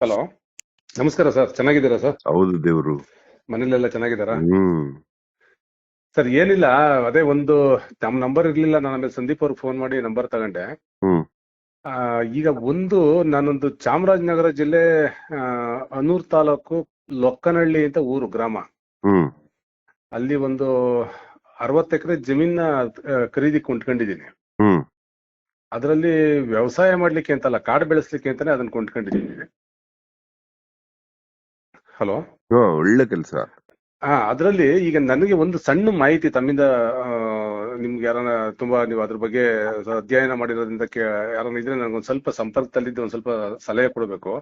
Hello. ನಮಸ್ಕಾರ sir ಚೆನ್ನಾಗಿದ್ದೀರಾ sir? ಹೌದು ದೇವ್ರು. ಮನೇಲೆಲ್ಲ ಚೆನ್ನಾಗಿದ್ದಾರಾ? ಹ್ಮ್. ಸರ್ ಏನಿಲ್ಲ ಅದೇ ಒಂದು ತಮ್ಮ ನಂಬರ್ ಇರ್ಲಿಲ್ಲ ನಾನು ಆಮೇಲೆ ಸಂದೀಪ್ ಅವ್ರಿಗೆ ಫೋನ್ ಮಾಡಿ ನಂಬರ್ ತಗೊಂಡೆ. ಹ್ಮ್. ಆ, ಈಗ ಒಂದು ನಾನೊಂದು ಚಾಮರಾಜನಗರ ಜಿಲ್ಲೆ ಆ, ಅನೂರ್ ತಾಲೂಕು ಲೊಕ್ಕನಹಳ್ಳಿ ಅಂತ ಊರು ಗ್ರಾಮ. ಹ್ಮ್. ಅಲ್ಲಿ ಒಂದು ಅರವತ್ತು ಎಕರೆ ಜಮೀನ ಖರೀದಿ ಕೊಂಡ್ಕೊಂಡಿದ್ದೀನಿ. ಹ್ಮ್. ಅದರಲ್ಲಿ ವ್ಯವಸಾಯ ಮಾಡ್ಲಿಕ್ಕೆ ಅಂತಲ್ಲ ಕಾಡು ಬೆಳೆಸ್ಲಿಕ್ಕೆ ಅಂತಾನೆ ಅದನ್ನ ಕೊಂಡ್ಕೊಂಡಿದ್ದೀನಿ. ಹಲೋ? ಒಳ್ಳೆ ಕೆಲಸ. ಹಾ ಅದರಲ್ಲಿ ಈಗ ನನಗೆ ಒಂದು ಸಣ್ಣ ಮಾಹಿತಿ ತಮ್ಮಿಂದ ನಿಮ್ಗೆ ಯಾರನ್ನ ತುಂಬಾ ನೀವು ಅದ್ರ ಬಗ್ಗೆ ಅಧ್ಯಯನ ಮಾಡಿರೋದ್ರಿಂದ ಯಾರನ್ನ ಇದ್ರೆ ನನಗೊಂದು ಸ್ವಲ್ಪ ಸಂಪರ್ಕದಲ್ಲಿದ್ದು ಒಂದ್ ಸ್ವಲ್ಪ ಸಲಹೆ ಕೊಡಬೇಕು.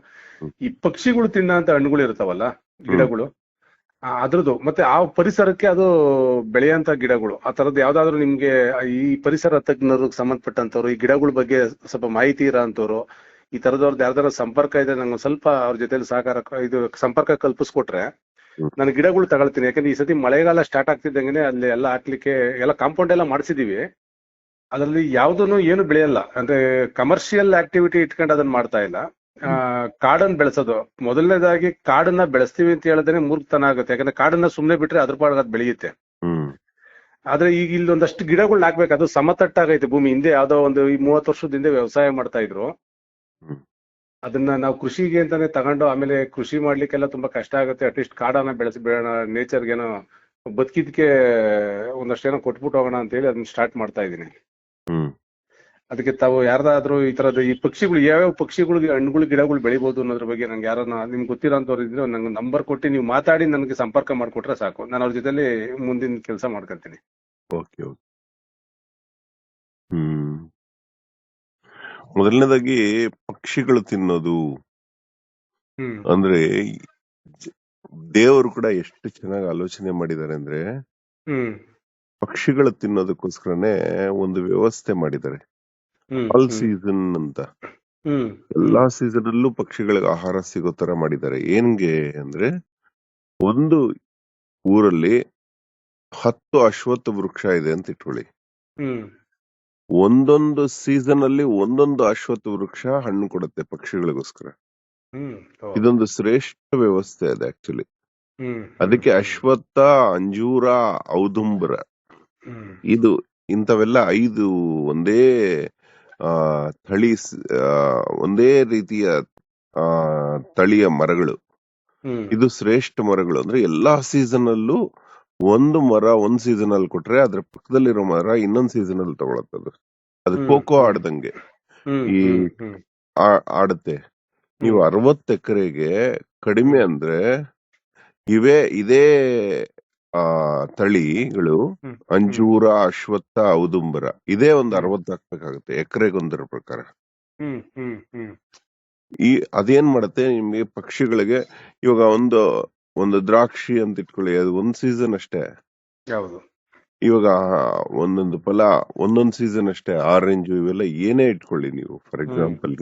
ಈ ಪಕ್ಷಿಗಳು ತಿನ್ನಂತ ಹಣ್ಣುಗಳು ಇರ್ತಾವಲ್ಲ ಗಿಡಗಳು ಅದ್ರದ್ದು ಮತ್ತೆ ಆ ಪರಿಸರಕ್ಕೆ ಅದು ಬೆಳೆಯಂತ ಗಿಡಗಳು ಆ ತರದ್ದು ಯಾವ್ದಾದ್ರು ನಿಮ್ಗೆ ಈ ಪರಿಸರ ತಜ್ಞರಿಗೆ ಸಂಬಂಧಪಟ್ಟಂತವ್ರು ಈ ಗಿಡಗಳ ಬಗ್ಗೆ ಸ್ವಲ್ಪ ಮಾಹಿತಿ ಇರೋ ಅಂತವ್ರು ಈ ತರದವ್ರದ್ದು ಯಾರ್ದಾರ ಸಂಪರ್ಕ ಇದೆ ನಂಗೆ ಸ್ವಲ್ಪ ಅವ್ರ ಜೊತೆಲಿ ಸಹಕಾರ ಇದು ಸಂಪರ್ಕ ಕಲ್ಪಿಸ್ಕೊಟ್ರೆ. ನಾನು ಗಿಡಗಳು ತಗೊಳ್ತೀನಿ. ಯಾಕಂದ್ರೆ ಈ ಸತಿ ಮಳೆಗಾಲ ಸ್ಟಾರ್ಟ್ ಆಗ್ತಿದ್ದಂಗೆ ಅಲ್ಲಿ ಎಲ್ಲ ಹಾಕ್ಲಿಕ್ಕೆ ಎಲ್ಲ ಕಾಂಪೌಂಡ್ ಎಲ್ಲ ಮಾಡಿಸಿದೀವಿ. ಅದರಲ್ಲಿ ಯಾವ್ದನ್ನು ಏನು ಬೆಳೆಯಲ್ಲ. ಅಂದ್ರೆ ಕಮರ್ಷಿಯಲ್ ಆಕ್ಟಿವಿಟಿ ಇಟ್ಕೊಂಡು ಅದನ್ನ ಮಾಡ್ತಾ ಇಲ್ಲ. ಆ, ಕಾಡನ್ನ ಬೆಳೆಸೋದು. ಮೊದಲನೇದಾಗಿ ಕಾಡನ್ನ ಬೆಳೆಸ್ತೀವಿ ಅಂತ ಹೇಳಿದ್ರೆ ಮೂರ್ಖತನ ಆಗುತ್ತೆ. ಯಾಕಂದ್ರೆ ಕಾಡನ್ನ ಸುಮ್ನೆ ಬಿಟ್ರೆ ಅದ್ರ ಪಾಡ್ ಅದು ಬೆಳೆಯುತ್ತೆ. ಆದ್ರೆ ಈಗ ಇಲ್ಲಿ ಒಂದಷ್ಟು ಗಿಡಗಳನ್ನ ಹಾಕ್ಬೇಕು. ಅದು ಸಮತಟ್ಟಾಗೈತೆ. ಭೂಮಿ ಹಿಂದೆ ಯಾವ್ದೋ ಒಂದು ಈ ಮೂವತ್ತು ವರ್ಷದ ಹಿಂದೆ ವ್ಯವಸಾಯ ಮಾಡ್ತಾ ಇದ್ರು. ಅದನ್ನ ನಾವು ಕೃಷಿಗೆ ಅಂತಾನೆ ತಗೊಂಡು ಆಮೇಲೆ ಕೃಷಿ ಮಾಡ್ಲಿಕ್ಕೆಲ್ಲ ತುಂಬಾ ಕಷ್ಟ ಆಗುತ್ತೆ. ಅಟ್ಲೀಸ್ಟ್ ಕಾಡನ್ನ ಬೆಳೆಸಿ ಬೇಡ ನೇಚರ್ಗೆ ಏನೋ ಬದುಕಿದ್ಕೆ ಒಂದಷ್ಟೇನೋ ಕೊಟ್ಬಿಟ್ಟು ಹೋಗೋಣ ಅಂತ ಹೇಳಿ ಅದನ್ನ ಸ್ಟಾರ್ಟ್ ಮಾಡ್ತಾ ಇದೀನಿ ಹ್ಮ್. ಅದಕ್ಕೆ ತಾವು ಯಾರ್ದಾದ್ರೂ ಈ ತರದ ಈ ಪಕ್ಷಿಗಳು ಯಾವ್ಯಾವ ಪಕ್ಷಿಗಳಿಗೆ ಹಣ್ಣುಗಳು ಗಿಡಗಳು ಬೆಳಿಬಹುದು ಅನ್ನೋದ್ರ ಬಗ್ಗೆ ನಂಗೆ ಯಾರನ್ನ ನಿಮ್ಗೆ ಗೊತ್ತಿರೋಂಥವ್ರು ಇದ್ರೆ ನಂಗೆ ನಂಬರ್ ಕೊಟ್ಟು ನೀವು ಮಾತಾಡಿ ನನಗೆ ಸಂಪರ್ಕ ಮಾಡಿಕೊಟ್ರೆ ಸಾಕು. ನಾನು ಅವ್ರ ಜೊತೆಲಿ ಮುಂದಿನ ಕೆಲಸ ಮಾಡ್ಕೊಂತೀನಿ. Okay okay hmm. ಮೊದಲನೇದಾಗಿ ಪಕ್ಷಿಗಳು ತಿನ್ನೋದು. ಅಂದ್ರೆ ದೇವರು ಕೂಡ ಎಷ್ಟು ಚೆನ್ನಾಗಿ ಆಲೋಚನೆ ಮಾಡಿದ್ದಾರೆ ಅಂದ್ರೆ ಪಕ್ಷಿಗಳು ತಿನ್ನೋದಕ್ಕೋಸ್ಕರನೇ ಒಂದು ವ್ಯವಸ್ಥೆ ಮಾಡಿದ್ದಾರೆ. ಆಲ್ ಸೀಸನ್ ಅಂತ. ಎಲ್ಲಾ ಸೀಸನ್ ಅಲ್ಲೂ ಪಕ್ಷಿಗಳಿಗೆ ಆಹಾರ ಸಿಗೋ ತರ ಮಾಡಿದ್ದಾರೆ. ಏನ್ಗೆ ಅಂದ್ರೆ ಒಂದು ಊರಲ್ಲಿ ಹತ್ತು ಅಶ್ವತ್ಥ ವೃಕ್ಷ ಇದೆ ಅಂತ ಇಟ್ಕೊಳ್ಳಿ. ಒಂದೊಂದು ಸೀಸನ್ ಅಲ್ಲಿ ಒಂದೊಂದು ಅಶ್ವತ್ಥ ವೃಕ್ಷ ಹಣ್ಣು ಕೊಡುತ್ತೆ ಪಕ್ಷಿಗಳಿಗೋಸ್ಕರ. ಇದೊಂದು ಶ್ರೇಷ್ಠ ವ್ಯವಸ್ಥೆ ಇದೆ ಆಕ್ಚುಲಿ ಅದಕ್ಕೆ ಅಶ್ವತ್ಥ ಅಂಜೂರ ಔದುಂಬರ. ಇದು ಇಂಥವೆಲ್ಲ ಐದು ಒಂದೇ ಆ ತಳಿ ಆ, ಒಂದೇ ರೀತಿಯ ಆ ತಳಿಯ ಮರಗಳು. ಇದು ಶ್ರೇಷ್ಠ ಮರಗಳು. ಅಂದ್ರೆ ಎಲ್ಲಾ ಸೀಸನ್ ಅಲ್ಲೂ ಒಂದು ಮರ ಒಂದ್ ಸೀಸನ್ ಅಲ್ಲಿ ಕೊಟ್ರೆ ಅದ್ರ ಪಕ್ಕದಲ್ಲಿರೋ ಮರ ಇನ್ನೊಂದ್ ಸೀಸನ್ ಅಲ್ಲಿ ತಗೊಳತ್ತದು ಅದು. ಖೋಖೋ ಆಡ್ದಂಗೆ. ಈ ಆಡುತ್ತೆ. ನೀವು ಅರವತ್ ಅರವತ್ತು ಎಕರೆಗೆ ಕಡಿಮೆ ಅಂದ್ರೆ ಇವೇ ಇದೇ ಆ ತಳಿಗಳು. ಅಂಜೂರ ಅಶ್ವತ್ಥ ಔದುಂಬರ ಇದೇ ಒಂದು ಅರವತ್ ಹಾಕ್ಬೇಕಾಗತ್ತೆ ಎಕರೆಗೊಂದರ ಪ್ರಕಾರ. ಈ ಅದೇನ್ ಮಾಡುತ್ತೆ ನಿಮ್ಗೆ ಪಕ್ಷಿಗಳಿಗೆ ಇವಾಗ ಒಂದು ಒಂದು ದ್ರಾಕ್ಷಿ ಅಂತ ಇಟ್ಕೊಳ್ಳಿ ಅದು ಒಂದ್ ಸೀಸನ್ ಅಷ್ಟೇ. ಇವಾಗ ಒಂದೊಂದು ಫಲ ಒಂದೊಂದ್ ಸೀಸನ್ ಅಷ್ಟೇ ಆರೆಂಜ್ ಇವೆಲ್ಲ ಏನೇ ಇಟ್ಕೊಳ್ಳಿ ನೀವು. For example.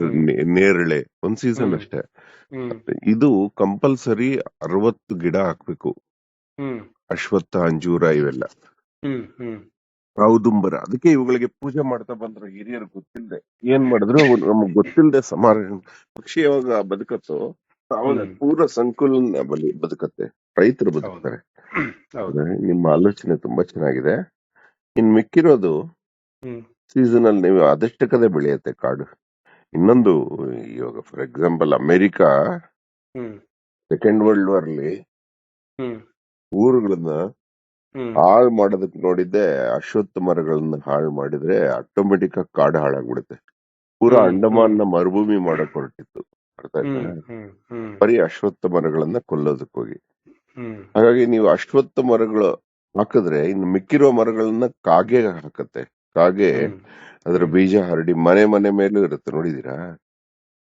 ನೇರಳೆ ಒಂದ್ ಸೀಸನ್ ಅಷ್ಟೇ. ಇದು ಕಂಪಲ್ಸರಿ ಅರವತ್ತು ಗಿಡ ಹಾಕ್ಬೇಕು. ಅಶ್ವತ್ಥ ಅಂಜೂರ ಇವೆಲ್ಲ. ಔದುಂಬರ ಅದಕ್ಕೆ ಇವುಗಳಿಗೆ ಪೂಜೆ ಮಾಡ್ತಾ ಬಂದ್ರು ಹಿರಿಯರು ಗೊತ್ತಿಲ್ಲದೆ ಏನ್ ಮಾಡಿದ್ರು ನಮಗ್ ಗೊತ್ತಿಲ್ಲದೆ ಸಮಾರ ಪಕ್ಷಿ ಯಾವಾಗ ಬದುಕತ್ತೋ ಅವಾಗ ಪೂರ್ವ ಪೂರ ಸಂಕುಲನ ಬಲಿ ಬದುಕತ್ತೆ ರೈತರು ಬದುಕ್ತಾರೆ. ಹೌದು. ನಿಮ್ಮ ಆಲೋಚನೆ ತುಂಬಾ ಚೆನ್ನಾಗಿದೆ. ಇನ್ ಮಿಕ್ಕಿರೋದು ಸೀಸನ್ ಅಲ್ಲಿ ನೀವು ಅದಷ್ಟಕ್ಕದೇ ಬೆಳೆಯುತ್ತೆ ಕಾಡು. ಇನ್ನೊಂದು ಇವಾಗ for example America second world war ಅಲ್ಲಿ ಊರುಗಳನ್ನ ಹಾಳು ಮಾಡೋದಕ್ಕೆ ನೋಡಿದ್ದೆ ಅಶ್ವತ್ಥ ಮರಗಳನ್ನ ಹಾಳು ಮಾಡಿದ್ರೆ ಆಟೋಮೆಟಿಕ್ ಆಗಿ ಕಾಡು ಹಾಳಾಗ್ಬಿಡುತ್ತೆ. ಪೂರಾ ಅಂಡಮಾನ್ನ ಮರುಭೂಮಿ ಮಾಡಕ್ ಹೊರಟಿತ್ತು. ಅರ್ಥ ಇದ್ದಾರೆ ಬರೀ ಅಶ್ವತ್ಥ ಮರಗಳನ್ನ ಕೊಲ್ಲೋದಕ್ಕೋಗಿ. ಹಾಗಾಗಿ ನೀವು ಅಶ್ವತ್ಥ ಮರಗಳು ಹಾಕಿದ್ರೆ ಇನ್ನು ಮಿಕ್ಕಿರೋ ಮರಗಳನ್ನ ಕಾಗೆ ಹಾಕತ್ತೆ. ಕಾಗೆ. ಅದರ ಬೀಜ ಹರಡಿ ಮನೆ ಮನೆ ಮೇಲೂ ಇರುತ್ತೆ ನೋಡಿದೀರಾ?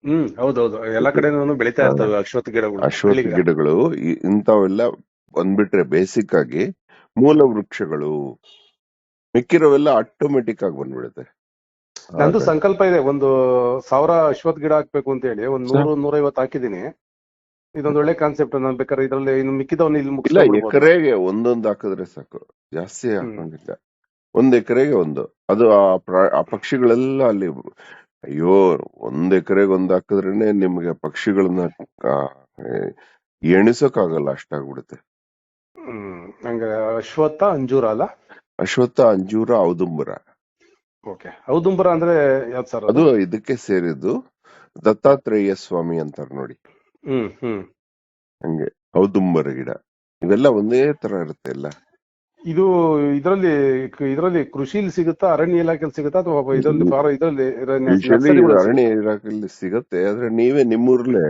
ಹ್ಮ್ ಹೌದೌದು. ಎಲ್ಲಾ ಕಡೆನೂ ಬೆಳಿತಾ ಇರ್ತವೆ ಅಶ್ವತ್ಥ ಗಿಡಗಳು ಅಶ್ವತ್ಥ ಗಿಡಗಳು ಇಂಥವೆಲ್ಲ ಬಂದ್ಬಿಟ್ರೆ ಬೇಸಿಕ್ ಆಗಿ ಮೂಲ ವೃಕ್ಷಗಳು ಮಿಕ್ಕಿರೋವೆಲ್ಲ ಆಟೋಮೆಟಿಕ್ ಆಗಿ ಬಂದ್ಬಿಡುತ್ತೆ. ನಂದು ಸಂಕಲ್ಪ ಇದೆ. ಒಂದು ಸಾವಿರ ಅಶ್ವತ್ಥ ಗಿಡ ಹಾಕ್ಬೇಕು ಅಂತ ಹೇಳಿ. ಒಂದ್ ನೂರು ನೂರೈವತ್ತು ಹಾಕಿದೀನಿ ಇದೊಂದು ಒಳ್ಳೆ ಕಾನ್ಸೆಪ್ಟ್ ನಾನು ಬೇಕಾದ್ರೆ ಇದ್ರಲ್ಲಿ ಇನ್ನು ಮಿಕ್ಕಿದವನ್ನ ಇಲ್ಲಿ ಇಲ್ಲ ಎಕರೆಗೆ ಒಂದೊಂದು ಹಾಕಿದ್ರೆ ಸಾಕು. ಜಾಸ್ತಿ. ಹಾಕೊಂಡಿಲ್ಲ ಒಂದ್ ಎಕರೆಗೆ ಒಂದು. ಅದು ಆ ಪಕ್ಷಿಗಳೆಲ್ಲ ಅಲ್ಲಿ ಅಯ್ಯೋ ಒಂದ್ ಎಕರೆಗೆ ಒಂದ್ ಹಾಕಿದ್ರೇನೆ ನಿಮ್ಗೆ ಪಕ್ಷಿಗಳನ್ನ ಎಣಿಸೋಕಾಗಲ್ಲ ಅಷ್ಟಾಗ್ಬಿಡುತ್ತೆ. ಹ್ಮ್. ಹಂಗ ಅಶ್ವತ್ಥ ಅಂಜೂರ ಅಲ್ಲ? ಅಶ್ವತ್ಥ ಅಂಜೂರ ಔದುಂಬರ. ಓಕೆ ಔದುಂಬರ ಅಂದ್ರೆ ಯಾವ್ದು ಸರ್ ಅದು? ಇದಕ್ಕೆ ಸೇರಿದ್ದು ದತ್ತಾತ್ರೇಯ ಸ್ವಾಮಿ ಅಂತಾರ ನೋಡಿ. ಹ್ಮ್ ಹ್ಮ್. ಹಂಗೆ ಔದುಂಬರ ಗಿಡ. ಇವೆಲ್ಲ ಒಂದೇ ತರ ಇರುತ್ತೆ ಎಲ್ಲ. ಇದು ಇದರಲ್ಲಿ ಇದರಲ್ಲಿ ಕೃಷಿಲಿ ಸಿಗುತ್ತಾ ಅರಣ್ಯ ಇಲಾಖೆಯಲ್ಲಿ ಸಿಗುತ್ತಾ ಅಥವಾ ಇದರಲ್ಲಿ ಫಾರ ಇದರಲ್ಲಿ ಅರಣ್ಯ ಇಲಾಖೆಯಲ್ಲಿ ಸಿಗುತ್ತೆ ಆದ್ರೆ ನೀವೇ ನಿಮ್ಮೂರ್ಲೆ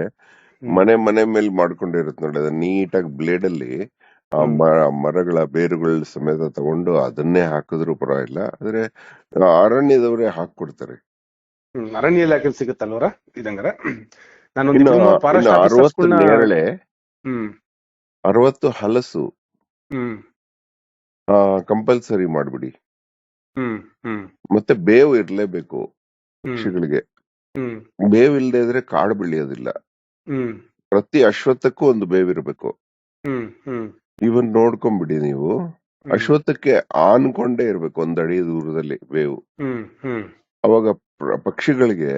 ಮನೆ ಮನೆ ಮೇಲೆ ಮಾಡ್ಕೊಂಡಿರುತ್ತೆ ನೋಡಿ ಅದನ್ನ ನೀಟಾಗಿ ಬ್ಲೇಡ್ ಅಲ್ಲಿ ಆ ಹ್ಮ್. ಮ- ಮರಗಳ ಬೇರುಗಳ ಸಮೇತ ತಗೊಂಡು ಅದನ್ನೇ ಹಾಕಿದ್ರು ಪರವಾಗಿಲ್ಲ. ಆದ್ರೆ ಅರಣ್ಯದವರೇ ಹಾಕೊಡ್ತಾರೆ ಹ್ಮ್, ಅರಣ್ಯ ಇಲಾಖೆ ಸಿಗುತ್ತಲ್ವರ ಇದಂಗರ? ನಾನೊಂದು ಇನ್ನು ಡಿಪ್ಲೊಮಾ ಫಾರೆಸ್ಟ್ ಇನ್ನು ಅರವತ್ತು ಆಫೀಸರ್ಸ್ಗಳನ್ನ ನೇರಳೆ ಹ್ಮ್. ಅರವತ್ತು ಹಲಸು ಹ್ಮ್. ಕಂಪಲ್ಸರಿ ಮಾಡ್ಬಿಡಿ. ಹ್ಮ್ ಹ್ಮ್. ಮತ್ತೆ ಬೇವು ಇರ್ಲೇಬೇಕು ಹ್ಮ್ ಪಕ್ಷಿಗಳಿಗೆ. ಹ್ಮ್. ಬೇವು ಇಲ್ಲದೆ ಇದ್ರೆ ಕಾಡು ಬೆಳೆಯೋದಿಲ್ಲ. ಹ್ಮ್. ಪ್ರತಿ ಅಶ್ವತ್ಥಕ್ಕೂ ಒಂದು ಬೇವಿರ್ಬೇಕು. ಹ್ಮ್ ಹ್ಮ್. ಇವನ್ ನೋಡ್ಕೊಂಡ್ಬಿಡಿ ನೀವು. ಅಶ್ವತ್ಥಕ್ಕೆ ಆನ್ಕೊಂಡೇ ಇರ್ಬೇಕು ಒಂದಡಿ ಅಡಿ ದೂರದಲ್ಲಿ ಬೇವು ಅವಾಗ ಪಕ್ಷಿಗಳಿಗೆ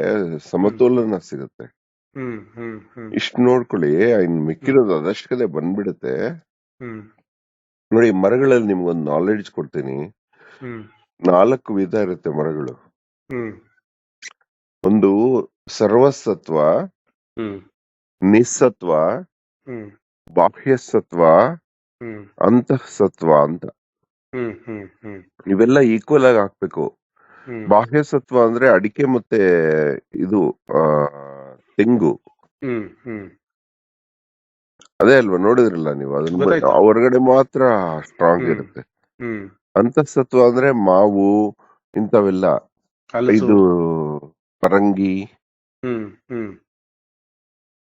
ಸಮತೋಲನ ಸಿಗುತ್ತೆ. ಇಷ್ಟ ನೋಡ್ಕೊಳ್ಳಿ ಇನ್ ಮಿಕ್ಕಿರೋದು ಅದಷ್ಟೇ ಬಂದ್ಬಿಡುತ್ತೆ. ನೋಡಿ ಮರಗಳಲ್ಲಿ ನಿಮ್ಗೊಂದು ನಾಲೆಡ್ಜ್ ಕೊಡ್ತೀನಿ. ನಾಲ್ಕು ವಿಧ ಇರುತ್ತೆ ಮರಗಳು. ಒಂದು ಸರ್ವಸತ್ವ ನಿಸ್ಸತ್ವ ಬಾಹ್ಯಸತ್ವ ಹ್ಮ್. ಅಂತಃಸತ್ವ ಅಂತ. ಹ್ಮ್ ಹ್ಮ್ ಹ್ಮ್. ಇವೆಲ್ಲ ಈಕ್ವಲ್ ಆಗಿ ಹಾಕ್ಬೇಕು. ಬಾಹ್ಯ ಸತ್ವ ಅಂದ್ರೆ ಅಡಿಕೆ ಮತ್ತೆ ಇದು ಆ ತೆಂಗು. ಹ್ಮ್ ಹ್ಮ್. ಅದೇ ಅಲ್ವಾ ನೋಡಿದ್ರಲ್ಲ ನೀವು? ಅದನ್ನ ಗೊತ್ತಾಯ್ತು. ಹೊರಗಡೆ ಮಾತ್ರ ಸ್ಟ್ರಾಂಗ್ ಹ್ಮ್. ಇರುತ್ತೆ. ಹ್ಮ್. ಅಂತಃಸತ್ವ ಅಂದ್ರೆ ಮಾವು ಇಂಥವೆಲ್ಲ. ಹಲಸು ಇದು ಪರಂಗಿ. ಹ್ಮ್ ಹ್ಮ್.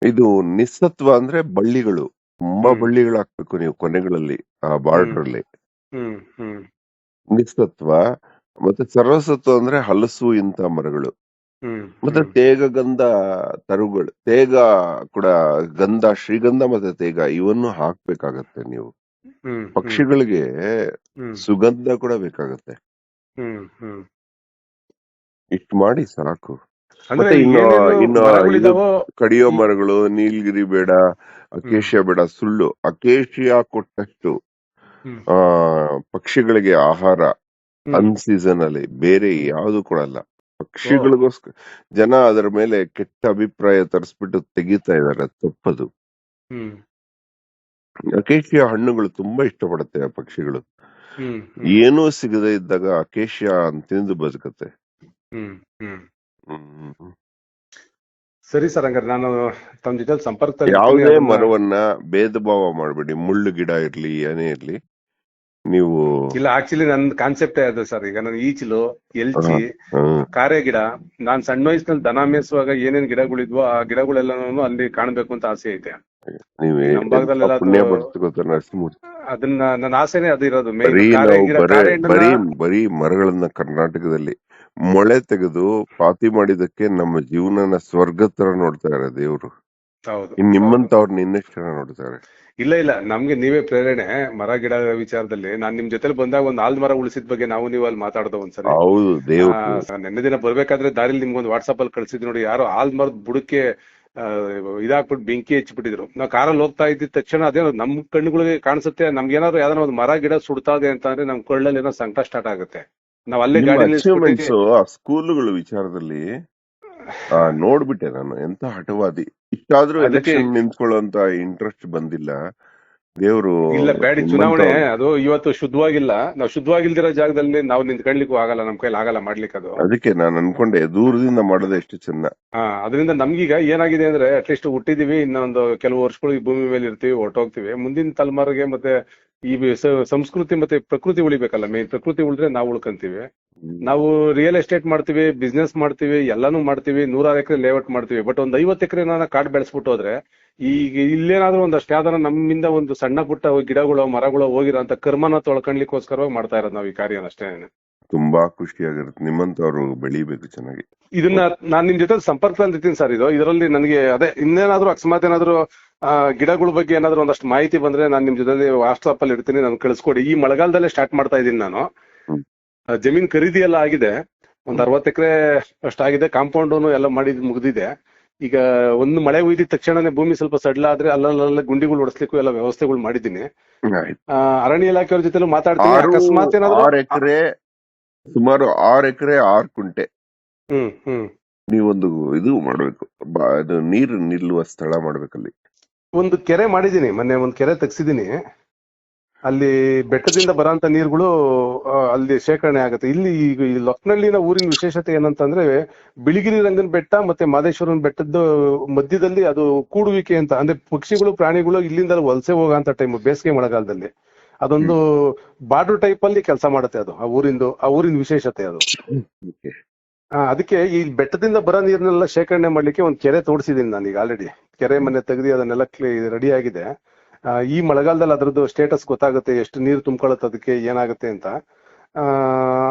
ಇದು ನಿಸ್ಸತ್ವ ಅಂದ್ರೆ ಬಳ್ಳಿಗಳು. ತುಂಬಾ ಬಳ್ಳಿಗಳಾಗ್ಬೇಕು ಬಳ್ಳಿಗಳು ಹಾಕ್ಬೇಕು ನೀವು ಕೊನೆಗಳಲ್ಲಿ ಆ ಬಾರ್ಡರ್ ಅಲ್ಲಿ ಹ್ಮ್ ಹ್ಮ್. ನಿಸ್ಸತ್ವ ಮತ್ತೆ ಸರ್ವಸತ್ವ ಅಂದ್ರೆ ಹಲಸು ಇಂತ ಮರಗಳು. ಹ್ಮ್ ಮತ್ತೆ ತೇಗ ಗಂಧ ತರುಗಳು ತೇಗ ಕೂಡ ಗಂಧ ಶ್ರೀಗಂಧ ಮತ್ತೆ ತೇಗ ಇವನ್ನು ಹಾಕ್ಬೇಕಾಗತ್ತೆ ನೀವು. ಹ್ಮ್ ಪಕ್ಷಿಗಳಿಗೆ ಸುಗಂಧ ಕೂಡ ಬೇಕಾಗತ್ತೆ. ಹ್ಮ್ ಹ್ಮ್. ಇಷ್ಟು ಮಾಡಿ ಸಾಕು. ಮತ್ತೆ ಇನ್ನು- ಇನ್ನು ಕಡಿಯೋ ಮರಗಳು ನೀಲಗಿರಿ ಬೇಡ ಅಕೇಶಿಯಾ ಬೇಡ ಸುಳ್ಳು. ಅಕೇಶಿಯಾ ಕೊಟ್ಟಷ್ಟು. ಆ ಪಕ್ಷಿಗಳಿಗೆ ಆಹಾರ ಅನ್ಸೀಸನ್ ಅನ್ ಸೀಸನ್ ಅಲ್ಲಿ ಬೇರೆ ಯಾವ್ದು ಕೊಡಲ್ಲ. ಪಕ್ಷಿಗಳಿಗೋಸ್ಕರ ಜನ ಅದರ ಮೇಲೆ ಕೆಟ್ಟ ಅಭಿಪ್ರಾಯ ತರಿಸ್ಬಿಟ್ಟು ತೆಗಿತಾ ಇದಾರೆ ತಪ್ಪದು. ಅಕೇಶಿಯ ಹಣ್ಣುಗಳು ತುಂಬಾ ಇಷ್ಟಪಡುತ್ತೆ ಆ ಪಕ್ಷಿಗಳು. ಏನೂ ಸಿಗದೆ ಇದ್ದಾಗ ಅಕೇಶಿಯ ಅಂತ ತಿಂದು ಬದುಕತ್ತೆ ಹ್ಮ್. ಹ್ಮ್ ಹ್ಮ್. ಸರಿ ಸರ್ ಹಂಗಾರೆ ನಾನು ತಮ್ಮ ಜೊತೆ ಸಂಪರ್ಕದಲ್ಲಿ ಇರ್ತೀನಿ, ಯಾವುದೇ ಅದನ್ನ- ಮರವನ್ನ ಭೇದ ಭಾವ ಮಾಡಬೇಡಿ. ಮುಳ್ಳು ಗಿಡ ಇರ್ಲಿ ಏನೇ ಇರ್ಲಿ ನೀವು ಇಲ್ಲ ಆಕ್ಚುಲಿ ನನ್ ಕಾನ್ಸೆಪ್ಟ್ ಅದು ಸರ್. ಈಗ ನಾನು ಈಚಲು ಎಲ್ಚಿ ಕಾರೆ ಗಿಡ. ನಾನ್ ಸಣ್ಣ ವಯಸ್ಸಿನಲ್ಲಿ ದನ ಮೇಯಿಸುವಾಗ ಏನೇನ್ ಗಿಡಗಳಿದ್ವೋ ಆ ಗಿಡಗಳೆಲ್ಲನೂ ಅಲ್ಲಿ ಕಾಣ್ಬೇಕು ಅಂತ ಆಸೆ ಐತೆ ನೀವೇ ಪುಣ್ಯ ನರಸಿಂಹಮೂರ್ತಿ? ಅದನ್ನ ನನ್ನ ಆಸೆನೆ ಅದು ಇರೋದು ಬರೀ ನಾವು ಬರೇ ಕಾರೆ ಬರೀ ಬರೀ ಮರಗಳನ್ನ ಕರ್ನಾಟಕದಲ್ಲಿ ಮೊಳೆ ತೆಗೆದು ಪಾತಿ ಮಾಡಿದಕ್ಕೆ ನಮ್ಮ ಜೀವನನ ಸ್ವರ್ಗ ತರ ನೋಡ್ತಾ ಇದಾರೆ ದೇವ್ರು. ಹೌದು ಇನ್ ನಿಮ್ಮಂತವ್ರನ್ನ ಇನ್ನಷ್ಟು ಜನ ನೋಡ್ತಾರೆ. ಇಲ್ಲ ಇಲ್ಲ ನಮ್ಗೆ ನೀವೇ ಪ್ರೇರಣೆ. ಮರ ಗಿಡ ವಿಚಾರದಲ್ಲಿ ನಾನ್ ನಿಮ್ ಜೊತೆಲಿ ಬಂದಾಗ ಒಂದ್ ಆಲ್ದ ಮರ ಉಳಿಸಿದ ಬಗ್ಗೆ ನಾವು ನೀವು ಅಲ್ಲಿ ಮಾತಾಡ್ದೋ ಒಂದ್ಸಲ ಹೌದು ದೇವ್ರು. ನೆನ್ನೆ ದಿನ ಬರ್ಬೇಕಾದ್ರೆ ದಾರಿಲಿ ನಿಮ್ಗೊಂದು ವಾಟ್ಸ್ಆಪ್ ಅಲ್ಲಿ ಕಳ್ಸಿದ್ ನೋಡಿ ಯಾರು ಆಲ್ ಮರದ ಬುಡಕ್ಕೆ ಇದಾಕ್ಬಿಟ್ಟು ಬೆಂಕಿ ಹಚ್ಚಿಬಿಟ್ಟಿದ್ರು. ನಾವು ಕಾರಲ್ಲಿ ಹೋಗ್ತಾ ಇದ್ದಿದ ತಕ್ಷಣ ಅದೇ ನಮ್ ಕಣ್ಣುಗಳಿಗೆ ಕಾಣಿಸುತ್ತೆ ನಮ್ಗೆ ಏನಾದ್ರು ಯಾವ್ದಾರ ಒಂದು ಮರ ಗಿಡ ಸುಡ್ತಾ ಇದೆ ಅಂತ ಅಂದ್ರೆ ನಮ್ ಕೊಳ್ಳಲ್ಲಿ ಏನೋ ಸಂಕಟ ಸ್ಟಾರ್ಟ್ ಆಗುತ್ತೆ. ನಾವ್ ಅಲ್ಲೇ ಗಾಡಿ ಸ್ಕೂಲ್ಗಳ ವಿಚಾರದಲ್ಲಿ ಆ, ನೋಡ್ಬಿಟ್ಟೆ ನಾನು ಎಂತ ಹಠವಾದಿ. ಇಷ್ಟಾದ್ರೂ ನಿಂತ್ಕೊಳ್ಳುವಂತ ಇಂಟ್ರೆಸ್ಟ್ ಬಂದಿಲ್ಲ. ದೇವ್ರು ಇಲ್ಲ ಬೇಡಿ ಚುನಾವಣೆ ಅದು ಇವತ್ತು ಶುದ್ಧವಾಗಿಲ್ಲ. ನಾವು ಶುದ್ಧವಾಗಿಲ್ದಿರೋ ಜಾಗದಲ್ಲಿ ನಾವು ನಿಂತ್ಕೊಳ್ಳಿಕ್ಕೂ ಆಗಲ್ಲ ನಮ್ ಕೈಲಿ ಆಗಲ್ಲ ಮಾಡ್ಲಿಕ್ಕೆ ಅದು. ಅದಕ್ಕೆ ನಾನು ಅನ್ಕೊಂಡೆ ದೂರದಿಂದ ಮಾಡೋದು ಎಷ್ಟು ಚೆನ್ನ. ಹಾ ಅದರಿಂದ ನಮ್ಗೀಗ ಏನಾಗಿದೆ ಅಂದ್ರೆ ಅಟ್ಲೀಸ್ಟ್ ಹುಟ್ಟಿದೀವಿ ಇನ್ನೊಂದು ಕೆಲವು ವರ್ಷಗಳು ಈ ಭೂಮಿ ಮೇಲೆ ಇರ್ತೀವಿ ಹೊರಟೋಗ್ತೀವಿ ಮುಂದಿನ ತಲೆಮಾರಿಗೆ ಮತ್ತೆ ಈ ಸಂಸ್ಕೃತಿ ಮತ್ತೆ ಪ್ರಕೃತಿ ಉಳಿಬೇಕಲ್ಲ ಮೇನ್ ಪ್ರಕೃತಿ ಉಳಿದ್ರೆ ನಾವು ಉಳ್ಕೊಂತೀವಿ. ನಾವು ರಿಯಲ್ ಎಸ್ಟೇಟ್ ಮಾಡ್ತೀವಿ ಬಿಸ್ನೆಸ್ ಮಾಡ್ತೀವಿ ಎಲ್ಲಾನು ಮಾಡ್ತೀವಿ ನೂರಾರು ಎಕರೆ ಲೇಔಟ್ ಮಾಡ್ತೀವಿ. ಬಟ್ ಒಂದ್ ಐವತ್ತು ಎಕರೆ ನಾನು ಕಾಡ್ ಬೆಳೆಸ್ಬಿಟ್ಟು ಹೋದ್ರೆ ಈಗ ಇಲ್ಲೇನಾದ್ರೂ ಒಂದಷ್ಟು ಯಾವ್ದಾರ ನಮ್ಮಿಂದ ಒಂದು ಸಣ್ಣ ಪುಟ್ಟ ಗಿಡಗಳು ಮರಗಳು ಹೋಗಿರೋ ಅಂತ ಕರ್ಮನ ತೊಳ್ಕೊಂಡ್ಲಿಕ್ಕೋಸ್ಕರವಾಗಿ ಮಾಡ್ತಾ ಇರೋದು ನಾವು ಈ ಕಾರ್ಯನ ಅಷ್ಟೇ. ತುಂಬಾ ಖುಷಿಯಾಗಿರುತ್ತೆ. ನಿಮ್ಮಂತವ್ರು ಬೆಳಿಬೇಕು ಚೆನ್ನಾಗಿ. ಇದನ್ನ ನಾನ್ ನಿಮ್ ಜೊತೆ ಸಂಪರ್ಕದಲ್ಲಿ ಇರ್ತೀನಿ ಸರ್ ಇದು. ಇದರಲ್ಲಿ ನನಗೆ ಅದೇ ಇನ್ನೇನಾದ್ರೂ ಅಕಸ್ಮಾತ್ ಏನಾದ್ರು ಗಿಡಗಳ ಬಗ್ಗೆ ಏನಾದ್ರು ಒಂದಷ್ಟು ಮಾಹಿತಿ ಬಂದ್ರೆ ನಾನು ನಿಮ್ ಜೊತೆ ವಾಟ್ಸ್ಆಪ್ ಅಲ್ಲಿ ಇರ್ತೀನಿ ನಾನು ಕಳಿಸ್ಕೊಡಿ. ಈ ಮಳೆಗಾಲದಲ್ಲೇ ಸ್ಟಾರ್ಟ್ ಮಾಡ್ತಾ ಇದ್ದೀನಿ ನಾನು. ಜಮೀನ್ ಖರೀದಿ ಎಲ್ಲ ಆಗಿದೆ. ಒಂದ್ ಅರವತ್ತು ಎಕರೆ ಅಷ್ಟಾಗಿದೆ ಕಾಂಪೌಂಡ್ ಎಲ್ಲ ಮಾಡಿ ಮುಗಿದಿದೆ. ಈಗ ಒಂದು ಮಳೆ ಹುಯ್ದಿದ ತಕ್ಷಣನೇ ಭೂಮಿ ಸ್ವಲ್ಪ ಸಡ್ಲ ಆದ್ರೆ ಅಲ್ಲಲ್ಲ ಗುಂಡಿಗಳು ಹೊಡಿಸ್ಲಿಕ್ಕೂ ಎಲ್ಲ ವ್ಯವಸ್ಥೆಗಳು ಮಾಡಿದ್ದೀನಿ. ಆ, ಅರಣ್ಯ ಇಲಾಖೆಯವ್ರ ಜೊತೆ ಮಾತಾಡ್ತೀನಿ. ಅಕಸ್ಮಾತ್ ಏನಾದ್ರು ಆರ್ ಎಕರೆ ಸುಮಾರು ಆರ್ ಎಕರೆ ಆರ್ ಕುಂಟೆ. ಹ್ಮ್ ಹ್ಮ್. ನೀವೊಂದು ಇದು ಮಾಡ್ಬೇಕು. ಅದು ನೀರು ನಿಲ್ಲುವ ಸ್ಥಳ ಮಾಡ್ಬೇಕಲ್ಲಿ. ಒಂದು ಕೆರೆ ಮಾಡಿದ್ದೀನಿ ಮೊನ್ನೆ ಒಂದು ಕೆರೆ ತೆಗ್ಸಿದ್ದೀನಿ. ಅಲ್ಲಿ ಬೆಟ್ಟದಿಂದ ಬರೋಂತ ನೀರುಗಳು ಅಲ್ಲಿ ಶೇಖರಣೆ ಆಗುತ್ತೆ. ಇಲ್ಲಿ ಈಗ ಈ ಲಕ್ನಳ್ಳಿನ ಊರಿನ ವಿಶೇಷತೆ ಏನಂತಂದ್ರೆ ಬಿಳಿಗಿರಿ ರಂಗನ ಬೆಟ್ಟ ಮತ್ತೆ ಮಾದೇಶ್ವರನ ಬೆಟ್ಟದ ಮಧ್ಯದಲ್ಲಿ ಅದು ಕೂಡುವಿಕೆ ಅಂತ ಅಂದ್ರೆ ಪಕ್ಷಿಗಳು ಪ್ರಾಣಿಗಳು ಇಲ್ಲಿಂದ ವಲಸೆ ಹೋಗಂತ ಟೈಮ್ ಬೇಸಿಗೆ ಮಳೆಗಾಲದಲ್ಲಿ. ಅದೊಂದು ಬಾರ್ಡರ್ ಟೈಪ್ ಅಲ್ಲಿ ಕೆಲಸ ಮಾಡುತ್ತೆ ಅದು ಆ ಊರಿಂದು ಆ ಊರಿನ ವಿಶೇಷತೆ ಅದು. ಅದಕ್ಕೆ ಈ ಬೆಟ್ಟದಿಂದ ಬರೋ ನೀರನ್ನೆಲ್ಲ ಶೇಖರಣೆ ಮಾಡ್ಲಿಕ್ಕೆ ಒಂದು ಕೆರೆ ತೋರ್ಸಿದೀನಿ ನಾನು ಈಗ ಆಲ್ರೆಡಿ ಕೆರೆ ಮನೆ ತೆಗೆದು ಅದನ್ನೆಲ್ಲ ರೆಡಿ ಆಗಿದೆ. ಈ ಮಳೆಗಾಲದಲ್ಲಿ ಅದರದ್ದು ಸ್ಟೇಟಸ್ ಗೊತ್ತಾಗುತ್ತೆ ಎಷ್ಟು ನೀರು ತುಂಬಿಕೊಳ್ಳುತ್ತೆ ಅದಕ್ಕೆ ಏನಾಗುತ್ತೆ ಅಂತ.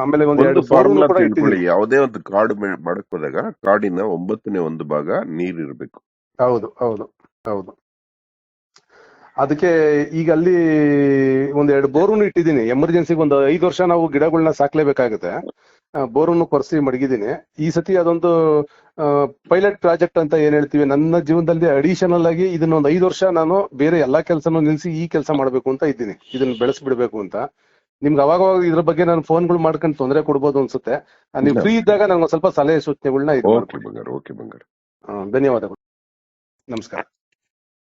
ಆಮೇಲೆ ಒಂದ್ ಎರಡು ಫಾರ್ಮುಲಾ ತಿಳ್ಕೊಳ್ಳಿ. ಯಾವುದೇ ಒಂದು ಕಾಡು ಮಾಡಕ್ ಹೋದಾಗ ಕಾಡಿನ ಒಂಬತ್ತನೇ ಒಂದು ಭಾಗ ನೀರ್ ಇರಬೇಕು. ಹೌದು ಹೌದು ಹೌದು. ಅದಕ್ಕೆ ಈಗ ಅಲ್ಲಿ ಒಂದ್ ಎರಡು ಬೋರ್ನು ಇಟ್ಟಿದ್ದೀನಿ ಎಮರ್ಜೆನ್ಸಿಗೆ ಒಂದು ಐದು ವರ್ಷ ನಾವು ಗಿಡಗಳನ್ನ ಸಾಕ್ಲೇಬೇಕಾಗುತ್ತೆ. ಬೋರನ್ನು ಕೊರೆಸಿ ಮಡಗಿದ್ದೀನಿ. ಈ ಸತಿ ಅದೊಂದು ಪೈಲಟ್ ಪ್ರಾಜೆಕ್ಟ್ ಅಂತ ಏನ್ ಹೇಳ್ತೀವಿ ನನ್ನ ಜೀವನದಲ್ಲಿ ಅಡಿಷನಲ್ ಆಗಿ ಇದನ್ನ ಒಂದು ಐದು ವರ್ಷ ನಾನು ಬೇರೆ ಎಲ್ಲಾ ಕೆಲಸನೂ ನಿಲ್ಸಿ ಈ ಕೆಲಸ ಮಾಡ್ಬೇಕು ಅಂತ ಇದ್ದೀನಿ. ಇದನ್ನ ಬೆಳೆಸ್ಬಿಡ್ಬೇಕು ಅಂತ. ನಿಮ್ಗೆ ಅವಾಗ ಇದ್ರ ಬಗ್ಗೆ ನಾನು ಫೋನ್ಗಳು ಮಾಡ್ಕೊಂಡು ತೊಂದರೆ ಕೊಡ್ಬೋದು ಅನ್ಸುತ್ತೆ. ನೀವು ಫ್ರೀ ಇದ್ದಾಗ ನಂಗೆ ಒಂದ್ ಸ್ವಲ್ಪ ಸಲಹೆ ಸೂಚನೆಗಳನ್ನ ಇದು ಓಕೆ ಬಂಗಾರ ಓಕೆ ಬಂಗಾರ. ಧನ್ಯವಾದಗಳು. ನಮಸ್ಕಾರ.